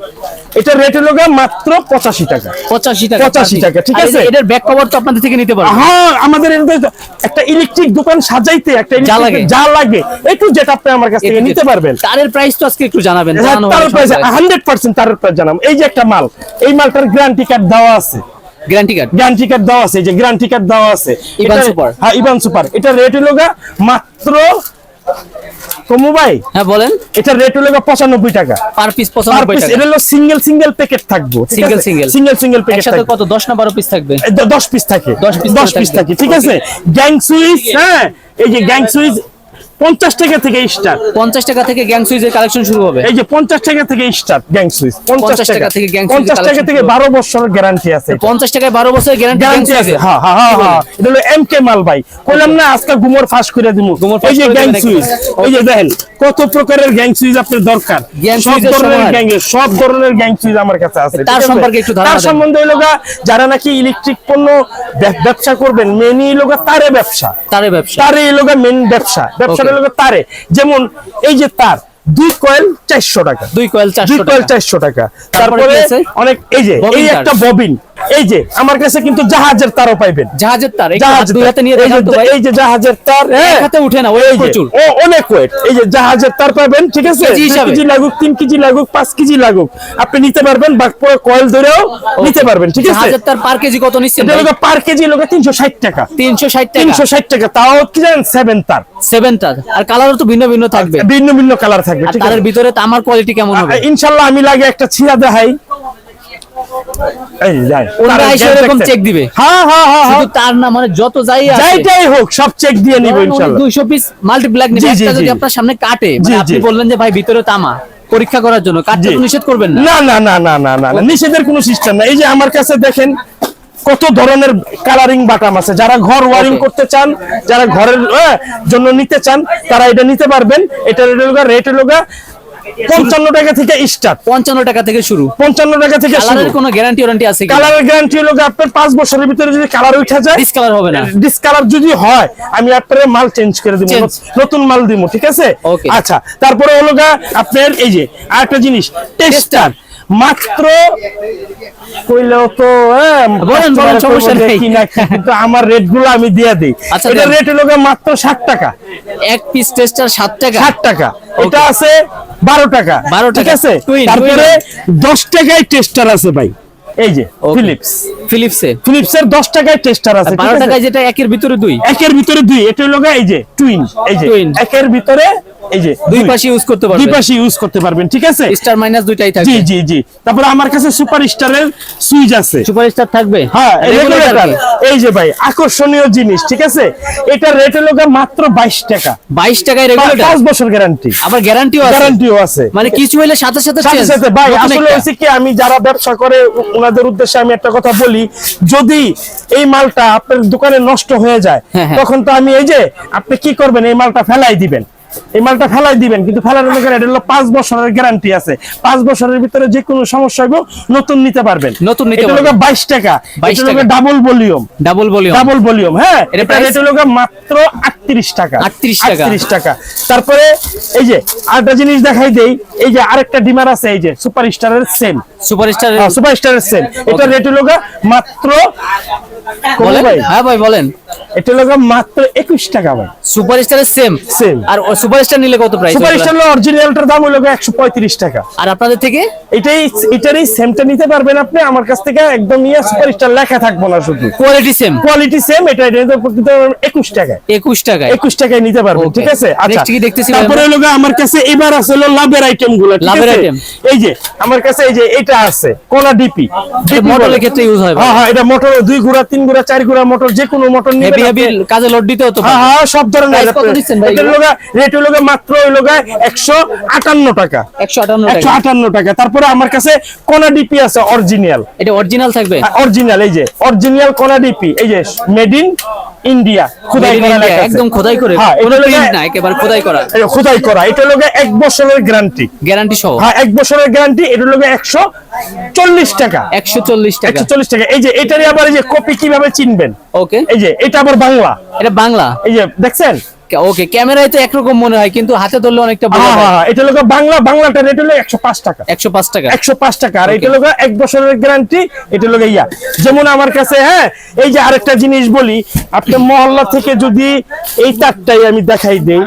[SPEAKER 1] এটা রেট হলো মাত্র পঁচাশি টাকা।
[SPEAKER 2] পঁচাশি টাকা
[SPEAKER 1] 85 টাকা, ঠিক আছে?
[SPEAKER 2] এটার ব্যাক কভার তো আপনাদের থেকে নিতে পারবেন
[SPEAKER 1] হ্যাঁ আমাদের একটা ইলেকট্রিক দোকান সাজাইতে একটা
[SPEAKER 2] যা লাগে।
[SPEAKER 1] যা লাগে। একটু যেটা আপনি আমার কাছ থেকে নিতে পারবেন।
[SPEAKER 2] তারের প্রাইস তো আজকে একটু জানাবেন জানানো
[SPEAKER 1] তার
[SPEAKER 2] হবে
[SPEAKER 1] প্রাইস। হান্ড্রেড পার্সেন্ট তার প্রাইস জানাম এই যে একটা মাল এই মালটার গ্যারান্টি কার্ড দেওয়া আছে।
[SPEAKER 2] Guarantee card?
[SPEAKER 1] গ্যারান্টি কার্ড দেওয়া আছে যে গ্যারান্টি কার্ড দেওয়া আছে।
[SPEAKER 2] ইবান সুপার।
[SPEAKER 1] হ্যাঁ ইবান সুপার এটা রেট হলো মাত্র কমু ভাই?
[SPEAKER 2] হ্যাঁ বলেন।
[SPEAKER 1] এটা রেট হলো টাকা।
[SPEAKER 2] পার পিস
[SPEAKER 1] পার
[SPEAKER 2] পঁচানব্বই
[SPEAKER 1] পিস
[SPEAKER 2] টাকা।
[SPEAKER 1] এটা হলো সিঙ্গেল সিঙ্গেল প্যাকেট থাকব
[SPEAKER 2] single।
[SPEAKER 1] সিঙ্গেল সিঙ্গেল প্যাকেট
[SPEAKER 2] একসাথে কত? দশ না বারো পিস থাকবে?
[SPEAKER 1] এ, দ- দশ পিস থাকে।
[SPEAKER 2] 10 piece
[SPEAKER 1] দশ পিস থাকে ঠিক আছে? গ্যাং সুইচ হ্যাঁ এই যে গ্যাং সুইচ পঞ্চাশ টাকা থেকে স্টার্ট
[SPEAKER 2] পঞ্চাশ টাকা থেকে গ্যাং সুইচের কালেকশন শুরু হবে।
[SPEAKER 1] এই যে পঞ্চাশ টাকা থেকে স্টার্ট গ্যাং সুইচ পঞ্চাশ
[SPEAKER 2] 50 টাকা থেকে
[SPEAKER 1] পঞ্চাশ
[SPEAKER 2] switch
[SPEAKER 1] টাকা থেকে। বারো বছরের গ্যারান্টি আছে।
[SPEAKER 2] পঞ্চাশ টাকায় বারো বছরের গ্যারান্টি
[SPEAKER 1] আছে। হ্যাঁ হ্যাঁ হ্যাঁ হ্যাঁ। এটা হলো এম কে মাল ভাই। কইলাম না আজকে গুমর ফাঁস করে দিমু। এই যে গ্যাং সুইচ এই যে দেখেন কত প্রকারের গ্যাং সুইচ আপনার দরকার। সব ধরনের গ্যাং সব ধরনের গ্যাং সুইচ আমার কাছে আছে
[SPEAKER 2] তার সম্পর্কে একটু ধারণা
[SPEAKER 1] তার সম্বন্ধে হলো যারা নাকি ইলেকট্রিক পণ্য ব্যবসা করবেন মেনি লোক তারে ব্যবসা।
[SPEAKER 2] তারে ব্যবসা।
[SPEAKER 1] তারে লোক মেন ব্যবসা। ব্যবসাটা তারে। যেমন এই যে তার দুই কয়েল চারশো টাকা।
[SPEAKER 2] দুই কয়েল
[SPEAKER 1] দুই
[SPEAKER 2] চারশো
[SPEAKER 1] কয়েল
[SPEAKER 2] টাকা।
[SPEAKER 1] চারশো টাকা।
[SPEAKER 2] তারপরে?
[SPEAKER 1] অনেক এই যে এই। একটা ববিন। এই যে আমার কাছে কিন্তু জাহাজের তারও পাইবেন।
[SPEAKER 2] জাহাজের তার
[SPEAKER 1] জাহাজ
[SPEAKER 2] দুই হাতে নিয়ে
[SPEAKER 1] এই
[SPEAKER 2] দেখান
[SPEAKER 1] যে
[SPEAKER 2] তো ভাই।
[SPEAKER 1] এই যে জাহাজের তার হ্যাঁ।
[SPEAKER 2] এক হাতে উঠে না ওই প্রচুর।
[SPEAKER 1] ও অনেক ওয়েট। এই যে জাহাজের তার পাবেন ঠিক আছে?
[SPEAKER 2] কেজি
[SPEAKER 1] দুই
[SPEAKER 2] হিসাবে?
[SPEAKER 1] কেজি লাগুক তিন কেজি লাগুক পাঁচ কেজি লাগুক। আপনি নিতে পারবেন বা পুরো কয়েল ধরেও নিতে পারবেন ঠিক আছে?
[SPEAKER 2] জাহাজের তার পার কেজি কত নিচ্ছেন
[SPEAKER 1] এটা লোক পার কেজি লোক তিনশো ষাট টাকা।
[SPEAKER 2] তিনশো ষাট টাকা।
[SPEAKER 1] তিনশো ষাট টাকা তাও কি জানেন সেভেন তার।
[SPEAKER 2] সেভেন তার। আর কালারও তো ভিন্ন ভিন্ন থাকবে।
[SPEAKER 1] ভিন্ন ভিন্ন কালার থাকবে ঠিক আছে?
[SPEAKER 2] ভিতরে তামার কোয়ালিটি কেমন হবে?
[SPEAKER 1] ইনশাল্লাহ আমি লাগে একটা ছিয়া দেখাই। এই
[SPEAKER 2] যে পরীক্ষা করার জন্য। নিষেধ করবেন না।
[SPEAKER 1] না না না না না নিষেধের সিস্টেম না এই যে আমার কাছে দেখেন কত ধরনের কালারিং বাটাম আছে। যারা ঘর ওয়ারিং করতে চান যারা ঘরের হ্যাঁ, জন্য নিতে চান তারা এটা নিতে পারবেন। এটা রেট লোগা পঞ্চান্ন টাকা থেকে স্টার্ট
[SPEAKER 2] পঞ্চান্ন টাকা থেকে শুরু।
[SPEAKER 1] পঞ্চান্ন টাকা থেকে শুরু।
[SPEAKER 2] কালারের কোনো গ্যারান্টি ওয়ারেন্টি আছে কি?
[SPEAKER 1] কালারের গ্যারান্টি হলো আপনার পাঁচ বছরের ভিতরে যদি কালার উঠে যায়
[SPEAKER 2] ডিসকালার হবে না।
[SPEAKER 1] ডিসকালার যদি হয় আমি আপনার মাল চেঞ্জ করে দিব নতুন মাল দিব ঠিক আছে. আচ্ছা তারপরে হলো গা আপনার এই যে আরেকটা জিনিস টেস্টার মাত্র কইলেও তো হ্যাঁ,
[SPEAKER 2] সমস্যা নেই।
[SPEAKER 1] কিন্তু আমার রেটগুলো আমি দিয়ে দিই।
[SPEAKER 2] আচ্ছা,
[SPEAKER 1] এটা রেট হলো মাত্র ষাট টাকা।
[SPEAKER 2] এক পিস টেস্টার সাত টাকা?
[SPEAKER 1] ষাট টাকা। এটা আছে বারো টাকা।
[SPEAKER 2] 12
[SPEAKER 1] ঠিক
[SPEAKER 2] টাকা।
[SPEAKER 1] আছে? তারপরে দশ টাকায় টেস্টার আছে ভাই। এই যে ফিলিপস
[SPEAKER 2] ফিলিপসে
[SPEAKER 1] ফিলিপসের দশ টাকায় টেস্টার আছে ঠিক
[SPEAKER 2] বারো
[SPEAKER 1] আছে?
[SPEAKER 2] টাকায় যেটা একের ভিতরে দুই?
[SPEAKER 1] একের ভিতরে দুই এটা হলো এই যে টুইন এই যে একের ভিতরে এই যে
[SPEAKER 2] দুই পাশে ইউজ করতে
[SPEAKER 1] দুই পাশে ইউজ করতে পারবেন ঠিক আছে?
[SPEAKER 2] স্টার মাইনাস দুইটাই থাকবে।
[SPEAKER 1] জি জি তারপরে আমার কাছে সুপার স্টারের সুইচ আছে।
[SPEAKER 2] সুপার স্টার থাকবে?
[SPEAKER 1] হ্যাঁ। এই যে ভাই আকর্ষণীয় জিনিস ঠিক আছে? এটা রেট হলো মাত্র বাইশ টাকা।
[SPEAKER 2] বাইশ টাকায় রেগুলেটর
[SPEAKER 1] পাঁচ বছর গ্যারান্টি
[SPEAKER 2] আবার গ্যারান্টিও আছে?
[SPEAKER 1] গ্যারান্টিও আছে।
[SPEAKER 2] মানে কিছু হলে সাথে সাথে
[SPEAKER 1] সাথে। সাথে ভাই আসলে হচ্ছে কি আমি যারা ব্যবসা করে ওনাদের উদ্দেশ্যে আমি একটা কথা বলি যদি এই মালটা আপনার দোকানে নষ্ট হয়ে যায়
[SPEAKER 2] হ্যাঁ, হ্যাঁ।
[SPEAKER 1] তখন তো আমি এই যে আপনি কি করবেন এই মালটা ফেলাই দিবেন। এই মালটা ফেলাই দিবেন কিন্তু ফেলানোর দোকানে হলো পাঁচ বছরের গ্যারান্টি আছে। পাঁচ বছরের ভিতরে যে কোনো সমস্যা হবে নতুন নিতে পারবেন।
[SPEAKER 2] নতুন নিতে পারবেন।
[SPEAKER 1] বাইশ টাকা।
[SPEAKER 2] 22
[SPEAKER 1] এটা হলো
[SPEAKER 2] টাকা।
[SPEAKER 1] Double volume
[SPEAKER 2] double volume
[SPEAKER 1] double volume হ্যাঁ?
[SPEAKER 2] এটা
[SPEAKER 1] এটা রেট হলো মাত্র 38 টাকা।
[SPEAKER 2] 38 টাকা।
[SPEAKER 1] 38 টাকা। তারপরে এই যে আরেকটা জিনিস দেখাই দেই। এই যে আরেকটা ডিমার আছে এই যে সুপার স্টারের same.
[SPEAKER 2] Super star
[SPEAKER 1] super same এটা রেট হলো মাত্র
[SPEAKER 2] বলেন?
[SPEAKER 1] ভাই?
[SPEAKER 2] হ্যাঁ ভাই বলেন।
[SPEAKER 1] এটা মাত্র 21 টাকা ভাই।
[SPEAKER 2] স্টারের সেম? আর সুপার স্টার নিলে কত প্রাইস
[SPEAKER 1] সুপার স্টার অরিজিনালটার দাম হলো 135 টাকা।
[SPEAKER 2] আর আপনাদের থেকে?
[SPEAKER 1] এটাই এটারই সেমটা নিতে পারবেন আপনি। আমার কাছ থেকে একদম ইয়া সুপার স্টার লেখা থাকব না শুধু।
[SPEAKER 2] Quality same?
[SPEAKER 1] কোয়ালিটি সেম এটা এটা পারবেন 21 টাকায়।
[SPEAKER 2] একুশ টাকায়?
[SPEAKER 1] একুশ টাকায় নিতে পারবেন ঠিক আছে? আচ্ছা।
[SPEAKER 2] কি দেখতেছি
[SPEAKER 1] তারপরে
[SPEAKER 2] আমরা?
[SPEAKER 1] হলো আমার কাছে এবার আছে হলো লাভের আইটেমগুলো
[SPEAKER 2] লাভের item।
[SPEAKER 1] এই যে আমার কাছে এই যে এটা আছে কোলা ডিপি
[SPEAKER 2] মোটরের ক্ষেত্রে ইউজ হয়
[SPEAKER 1] হ্যাঁ হ্যাঁ এটা মোটর দুই গুড়া তিন গুড়া চার গুড়া মোটর যে কোনো মোটর নিবেন
[SPEAKER 2] হেভি হেভি কাজে লোড দিতে হতো
[SPEAKER 1] হ্যাঁ হ্যাঁ সব ধরনের
[SPEAKER 2] কত দিচ্ছেন ভাই?
[SPEAKER 1] এটা
[SPEAKER 2] এগুলো?
[SPEAKER 1] রেট হলো মাত্র হলো গিয়ে 158 টাকা।
[SPEAKER 2] একশো আটান্ন
[SPEAKER 1] একশো
[SPEAKER 2] টাকা
[SPEAKER 1] আটান্ন টাকা। তারপরে আমার কাছে কোনা ডিপি আছে অরিজিনাল
[SPEAKER 2] এটা অরিজিনাল থাকবে?
[SPEAKER 1] অরিজিনাল এই যে অরিজিনাল কোনা ডিপি এই যে মেড ইন ইন্ডিয়া খুদাই করা লেখা
[SPEAKER 2] একদম খোদাই করে।
[SPEAKER 1] হ্যাঁ
[SPEAKER 2] কোনো
[SPEAKER 1] এটা
[SPEAKER 2] প্রিন্ট না একেবারে খোদাই করা।
[SPEAKER 1] এটা খোদাই করা। এটা হলো গিয়ে এক বছরের গ্যারান্টি
[SPEAKER 2] গ্যারান্টি সহ।
[SPEAKER 1] হ্যাঁ এক বছরের গ্যারান্টি এটা গিয়ে একশো চল্লিশ টাকা।
[SPEAKER 2] একশো চল্লিশ টাকা।
[SPEAKER 1] একশো চল্লিশ টাকা। এই যে এটারই আবার এই যে কপি কীভাবে চিনবেন?
[SPEAKER 2] ওকে।
[SPEAKER 1] এই যে এটা আবার বাংলা।
[SPEAKER 2] এটা বাংলা।
[SPEAKER 1] এই যে দেখছেন?
[SPEAKER 2] ওকে ক্যামেরায় তো একরকম মনে হয় কিন্তু হাতে ধরলে অনেকটা বড়
[SPEAKER 1] হ্যাঁ হ্যাঁ। এটা গিয়ে বাংলা বাংলাটা রেট হলো একশো পাঁচ টাকা।
[SPEAKER 2] একশো পাঁচ টাকা।
[SPEAKER 1] একশো পাঁচ টাকা। আর এটা লোক এক বছরের গ্যারান্টি এটা লোক ইয়া। যেমন আমার কাছে হ্যাঁ এই যে আরেকটা জিনিস বলি আপনি মহল্লা থেকে যদি এই তারটাই আমি দেখাই দেই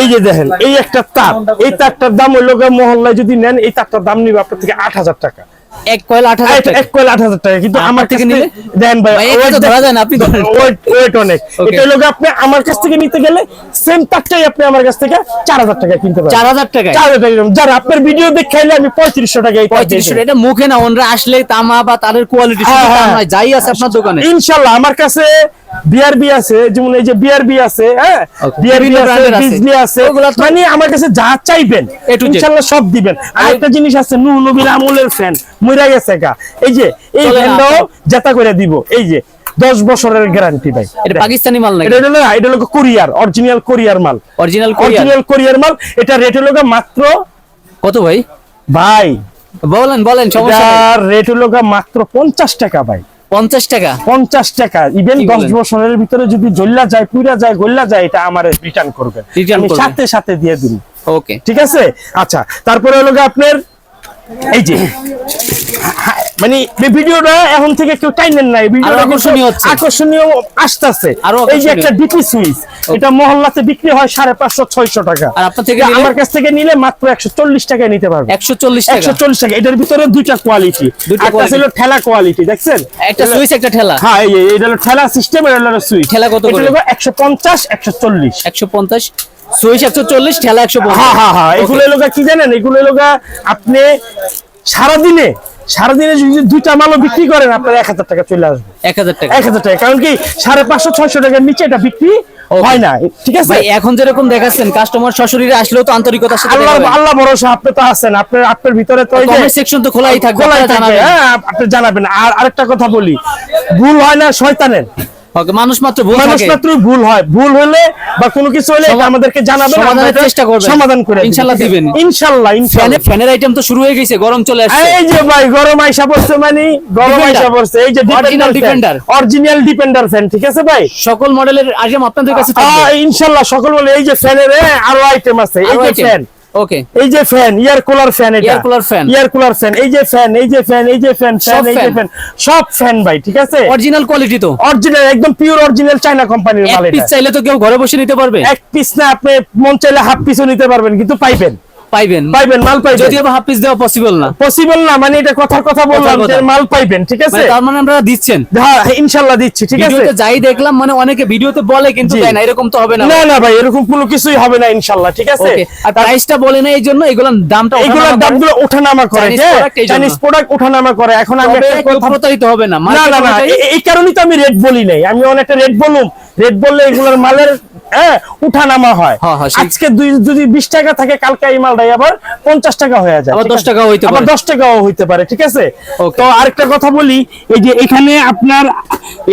[SPEAKER 1] এই যে দেখেন এই একটা তার। এই তারটার দাম ওই লোক মহল্লায় যদি নেন এই তারটার দাম নিবে আপনার থেকে আট হাজার টাকা।
[SPEAKER 2] এক কয়েল আট হাজার
[SPEAKER 1] এক-
[SPEAKER 2] টাকা।
[SPEAKER 1] এক কয়েল আট হাজার টাকা। কিন্তু আমার থেকে নিলে? দেন ভাই ওয়েট
[SPEAKER 2] ধরা যায় না, আপনি
[SPEAKER 1] ওয়েট ওয়েট অনেক। এটা হলো আপনি আমার কাছ থেকে নিতে গেলে সেম আপনি আমার কাছ থেকে চার হাজার টাকা কিনতে পারেন
[SPEAKER 2] চার হাজার টাকায়?
[SPEAKER 1] চার হাজার টাকা। যারা আপনার ভিডিও দেখাইলে আমি পঁয়ত্রিশশো টাকা
[SPEAKER 2] পঁয়ত্রিশশো এটা মুখে না ওনরা আসলে তামা বা তাদের কোয়ালিটি
[SPEAKER 1] হ্যাঁ।
[SPEAKER 2] যাই আছে আপনার দোকানে।
[SPEAKER 1] ইনশাল্লাহ আমার কাছে বিআরবি আছে যেমন এই যে বিআরবি আছে হ্যাঁ? বিআরবি আছে
[SPEAKER 2] আছে।
[SPEAKER 1] মানে আমার কাছে যা চাইবেন
[SPEAKER 2] Z।
[SPEAKER 1] সব দিবেন। আর একটা জিনিস আছে নূর নবীর আমলের ফ্যান মইরা গেছে গা। এই যে এই
[SPEAKER 2] চলে না।
[SPEAKER 1] ফ্যানটাও জেতা করে দিব। এই যে দশ বছরের গ্যারান্টি ভাই।
[SPEAKER 2] এটা পাকিস্তানি মাল নাকি?
[SPEAKER 1] এটা হলো না, এটা হলো কোরিয়ার অরিজিনাল কোরিয়ার মাল।
[SPEAKER 2] অরিজিনাল
[SPEAKER 1] অরিজিনাল কোরিয়ার মাল এটা রেট হলো মাত্র
[SPEAKER 2] কত ভাই?
[SPEAKER 1] ভাই
[SPEAKER 2] বলেন বলেন সমস্যা
[SPEAKER 1] রেট হলো মাত্র পঞ্চাশ টাকা ভাই।
[SPEAKER 2] পঞ্চাশ টাকা?
[SPEAKER 1] পঞ্চাশ টাকা। ইভেন
[SPEAKER 2] কি
[SPEAKER 1] দশ
[SPEAKER 2] বলেন?
[SPEAKER 1] বছরের ভিতরে যদি জল্লা যায় পুরা যায় গল্লা যায় এটা আমার রিটার্ন করবেন। আমি সাথে সাথে দিয়ে দিন।
[SPEAKER 2] ওকে
[SPEAKER 1] ঠিক আছে? আচ্ছা তারপরে হলো আপনার এই যে। মানে ভিডিওটা এখন থেকে কেউ টাইনেন নাই ভিডিওটা
[SPEAKER 2] আকর্ষণীয় হচ্ছে।
[SPEAKER 1] আকর্ষণীয় আসতেছে।
[SPEAKER 2] আরও
[SPEAKER 1] এই যে একটা ডিপি সুইচ এটা মহল্লাতে বিক্রি হয় সাড়ে পাঁচশো ছয়শো টাকা।
[SPEAKER 2] আর আপনার থেকে
[SPEAKER 1] আমার কাছ থেকে নিলে মাত্র একশো চল্লিশ টাকায় নিতে পারবে।
[SPEAKER 2] একশো চল্লিশ টাকা।
[SPEAKER 1] একশো চল্লিশ টাকা। এটার ভিতরে দুইটা কোয়ালিটি
[SPEAKER 2] দুইটা
[SPEAKER 1] একটা ছিল ঠেলা কোয়ালিটি দেখছেন?
[SPEAKER 2] একটা সুইচ একটা ঠেলা।
[SPEAKER 1] হ্যাঁ এই এটা হলো ঠেলা সিস্টেম এটা হলো সুইচ
[SPEAKER 2] ঠেলা কত করে?
[SPEAKER 1] একশো পঞ্চাশ একশো চল্লিশ।
[SPEAKER 2] একশো পঞ্চাশ। সুইচ একশো চল্লিশ ঠেলা একশো
[SPEAKER 1] হ্যাঁ হ্যাঁ হ্যাঁ এগুলো লোকা কি জানেন? এগুলো লোকা আপনি সারাদিনে সারাদিনে যদি দুইটা মালও বিক্রি করেন আপনার এক হাজার টাকা চলে আসবে।
[SPEAKER 2] এক হাজার টাকা।
[SPEAKER 1] এক হাজার টাকা কারণ কি সাড়ে পাঁচশো ছয়শো টাকার নিচে এটা বিক্রি হয় না ঠিক আছে?
[SPEAKER 2] এখন যেরকম দেখাচ্ছেন কাস্টমার সশরীরে আসলেও তো আন্তরিকতার সাথে
[SPEAKER 1] আল্লাহ আল্লাহ ভরসা আপনি তো আছেন আপনার আপনার ভিতরে তো
[SPEAKER 2] কমেন্ট সেকশন তো খোলাই থাকবে
[SPEAKER 1] খোলাই
[SPEAKER 2] আপনারা
[SPEAKER 1] থাকে
[SPEAKER 2] জানাবেন।
[SPEAKER 1] হ্যাঁ আপনি জানাবেন। আর আরেকটা কথা বলি ভুল হয় না শয়তানের।
[SPEAKER 2] Okay, মানুষ মাত্র ভুল
[SPEAKER 1] মানুষ
[SPEAKER 2] থাকে।
[SPEAKER 1] ভুল হয়। ভুল হলে বা কোনো কিছু হলে এটা আমাদেরকে জানাবেন
[SPEAKER 2] সমাধানের চেষ্টা করবেন।
[SPEAKER 1] সমাধান করে
[SPEAKER 2] ইনশাল্লাহ দিবেন। ফ্যানের আইটেম তো শুরু হয়ে গেছে গরম চলে আসছে।
[SPEAKER 1] এই যে ভাই গরম আইসা পড়ছে মানে গরম আইসা পড়ছে। এই যে। অরিজিনাল ডিপেন্ডার ফ্যান ঠিক আছে ভাই?
[SPEAKER 2] সকল মডেলের আইটেম আপনাদের কাছে থাকবে।
[SPEAKER 1] সকল বলে এই যে ফ্যানের আরও আইটেম আছে এই যে ফ্যান
[SPEAKER 2] ওকে
[SPEAKER 1] এই যে ফ্যান ইয়ার কুলার ফ্যান এটা।
[SPEAKER 2] Ear cooler fan
[SPEAKER 1] ear cooler fan এই যে ফ্যান এই যে ফ্যান এই যে ফ্যান ফ্যান এই যে ফ্যান সব ফ্যান ভাই ঠিক আছে?
[SPEAKER 2] অরিজিনাল কোয়ালিটি তো।
[SPEAKER 1] অরিজিনাল একদম পিওর অরিজিনাল চায়না কোম্পানির
[SPEAKER 2] এক পিস চাইলে তো কেউ ঘরে বসে নিতে পারবে।
[SPEAKER 1] এক পিস না আপনি মন চাইলে হাফ পিসও নিতে পারবেন কিন্তু পাইবেন।
[SPEAKER 2] পাইবেন।
[SPEAKER 1] পাইবেন মাল পাইবেন।
[SPEAKER 2] যদিও হাফ পিস দেওয়া পসিবল না।
[SPEAKER 1] পসিবল না মানে এটা কথার কথা বললাম যে মাল পাইবেন ঠিক আছে?
[SPEAKER 2] মানে তার মানে আপনারা দিচ্ছেন।
[SPEAKER 1] হ্যাঁ ইনশাল্লাহ দিচ্ছি ঠিক আছে?
[SPEAKER 2] ভিডিওতে যাই দেখলাম মানে অনেকে ভিডিওতে বলে কিন্তু। দেয় না এরকম তো হবে না।
[SPEAKER 1] না না ভাই এরকম কোনো কিছুই হবে না ইনশাল্লাহ ঠিক আছে?
[SPEAKER 2] আর প্রাইসটা বলে না এই জন্য এগুলোর দামটা
[SPEAKER 1] এগুলোর। দামগুলো ওঠানামা করে
[SPEAKER 2] Chinese
[SPEAKER 1] হ্যাঁ। চাইনিজ প্রোডাক্ট ওঠানামা করে। এখন আমি কথা
[SPEAKER 2] প্রতারিত হবে না
[SPEAKER 1] না না এই কারণেই তো আমি রেট বলি নাই। আমি অনেকটা রেট বলুম রেট বললে এগুলোর মালের হ্যাঁ উঠানামা হয়
[SPEAKER 2] হ্যাঁ, হ্যাঁ,
[SPEAKER 1] আজকে যদি বিশ টাকা থাকে কালকে এই মালটাই আবার পঞ্চাশ টাকা হয়ে যায়
[SPEAKER 2] আবার
[SPEAKER 1] দশ
[SPEAKER 2] 10
[SPEAKER 1] আছে?
[SPEAKER 2] টাকাও হইতে
[SPEAKER 1] আবার
[SPEAKER 2] পারে।
[SPEAKER 1] দশ টাকাও হইতে পারে ঠিক আছে তো আরেকটা কথা বলি এই যে এখানে আপনার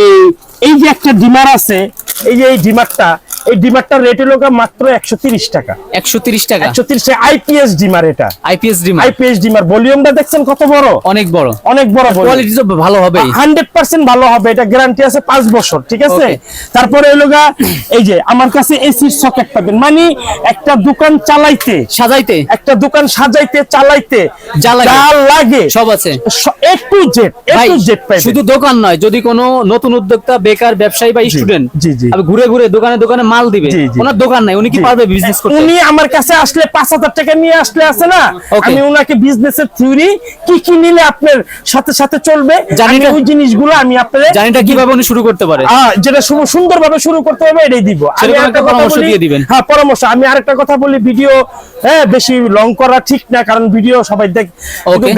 [SPEAKER 1] এই এই যে একটা ডিমার আছে এই যে এই ডিমারটা এই ডিমারটার রেট হলো মাত্র একশো তিরিশ টাকা।
[SPEAKER 2] একশো তিরিশ টাকা?
[SPEAKER 1] একশো তিরিশ আইপিএস ডিমার এটা।
[SPEAKER 2] IPS dim
[SPEAKER 1] IPS dimmer. ভলিউমটা দেখছেন কত বড়?
[SPEAKER 2] অনেক বড়।
[SPEAKER 1] অনেক বড়
[SPEAKER 2] কোয়ালিটি তো ভালো
[SPEAKER 1] হান্ড্রেড পার্সেন্ট ভালো হবে। এটা গ্যারান্টি আছে পাঁচ বছর ঠিক আছে? তারপরে হলো এই যে আমার কাছে এসির সকেট পাবেন। মানে একটা দোকান চালাইতে
[SPEAKER 2] সাজাইতে?
[SPEAKER 1] একটা দোকান সাজাইতে চালাইতে
[SPEAKER 2] যা লাগে। সব আছে।
[SPEAKER 1] A to Z A to Z পাইবেন
[SPEAKER 2] শুধু দোকান নয় যদি কোনো নতুন উদ্যোক্তা বেকার ব্যবসায়ী বা স্টুডেন্ট
[SPEAKER 1] জি, জি।
[SPEAKER 2] ঘুরে ঘুরে দোকানে দোকানে মাল দিবে। ওনার দোকান নাই উনি কি পারবে বিজনেস করতে?
[SPEAKER 1] উনি আমার কাছে আসলে পাঁচ হাজার টাকা নিয়ে আসলে আছে না আমি উনাকে বিজনেসের থিওরি কি কি নিলে আপনার সাথে সাথে চলবে
[SPEAKER 2] জানি।
[SPEAKER 1] ওই জিনিসগুলো আমি আপনাদের
[SPEAKER 2] জানিটা কীভাবে উনি শুরু করতে পারে?
[SPEAKER 1] আহ, যেটা সুন্দর ভাবে শুরু করতে হবে এটাই দিব। আমি
[SPEAKER 2] একটা পরামর্শ দিয়ে দিবেন।
[SPEAKER 1] হ্যাঁ পরামর্শ। আমি আরেকটা কথা বলি ভিডিও হ্যাঁ বেশি লং করা ঠিক না কারণ ভিডিও সবাই দেখ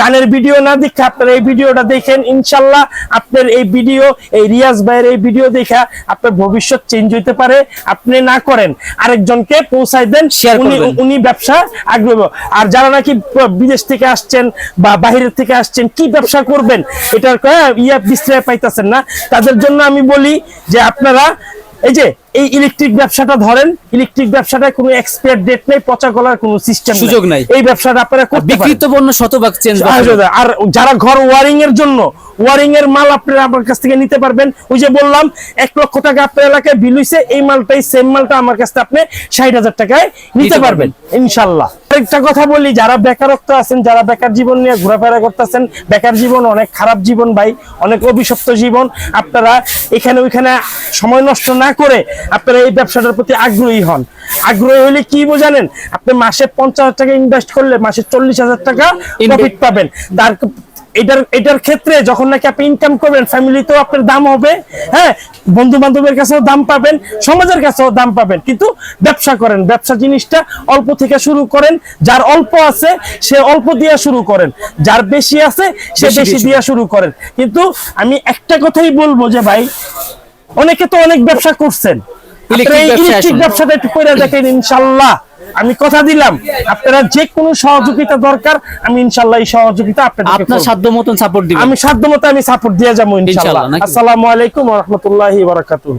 [SPEAKER 1] গানের ভিডিও না দেখে আপনারা এই ভিডিওটা দেখেন ইনশাল্লাহ আপনার এই ভিডিও এই রিয়াজ ভাইয়ের এই ভিডিও দেখা আপনার ভবিষ্যৎ চেঞ্জ হইতে পারে। আপনি না করেন আরেকজনকে পৌঁছাই দেন উনি ব্যবসা আগ্রহ। আর যারা নাকি বিদেশ থেকে আসছেন বা বাহিরের থেকে আসছেন কি ব্যবসা করবেন? এটার ইয়া বিশ্রয় পাইতেছেন না। তাদের জন্য আমি বলি যে আপনারা এই যে এই ইলেকট্রিক ব্যবসাটা ধরেন ইলেকট্রিক ব্যবসাটায় কোনো এক্সপায়ার ডেট নেই পচা গলার কোনো সিস্টেম
[SPEAKER 2] সুযোগ নাই।
[SPEAKER 1] এই ব্যবসাটা আপনারা করতে পারেন।
[SPEAKER 2] বিকৃত পণ্য শতভাগ চেঞ্জ
[SPEAKER 1] আর- আর যারা ঘর ওয়ারিং এর জন্য ওয়ারিং এর মাল আপনারা আমার কাছ থেকে নিতে পারবেন। ওই যে বললাম এক লক্ষ টাকা আপনার এলাকায় বিল হইছে এই মালটাই সেম মালটা আমার কাছ থেকে আপনি ষাট হাজার টাকায় নিতে
[SPEAKER 2] নিতে
[SPEAKER 1] পারবেন। ইনশাল্লাহ। একটা কথা বলি যারা বেকারত্ব আছেন যারা বেকার জীবন নিয়ে ঘোরাফেরা করতেছেন বেকার জীবন অনেক খারাপ জীবন ভাই অনেক অভিশপ্ত জীবন। আপনারা এখানে ওইখানে সময় নষ্ট না করে আপনারা এই ব্যবসাটার প্রতি আগ্রহী হন। আগ্রহী হলে কি বোঝানেন আপনি মাসে পঞ্চাশ হাজার টাকা ইনভেস্ট করলে মাসে চল্লিশ হাজার টাকা প্রফিট পাবেন। তার এটার এটার ক্ষেত্রে যখন নাকি আপনি ইনকাম করবেন ফ্যামিলিতেও আপনার দাম হবে হ্যাঁ? বন্ধু বান্ধবের কাছেও দাম পাবেন সমাজের কাছেও দাম পাবেন। কিন্তু ব্যবসা করেন ব্যবসা জিনিসটা অল্প থেকে শুরু করেন। যার অল্প আছে সে অল্প দিয়ে শুরু করেন। যার বেশি আছে সে
[SPEAKER 2] বেশি দিয়ে
[SPEAKER 1] শুরু করেন। কিন্তু আমি একটা কথাই বলব যে ভাই অনেকে তো অনেক ব্যবসা করছেন। ইলেকট্রিক ব্যবসাটা একটু করে দেখেন ইনশাল্লাহ। আমি কথা দিলাম আপনারা যে কোনো সহযোগিতা দরকার আমি ইনশাল্লাহ এই সহযোগিতা আপনাদের
[SPEAKER 2] আপনার সাধ্য মতন সাপোর্ট দিব
[SPEAKER 1] আমি সাধ্য মতো আমি সাপোর্ট দিয়ে যাব ইনশাল্লাহ। আসসালামু আলাইকুম রহমতুল্লাহ বারাকাতুহ।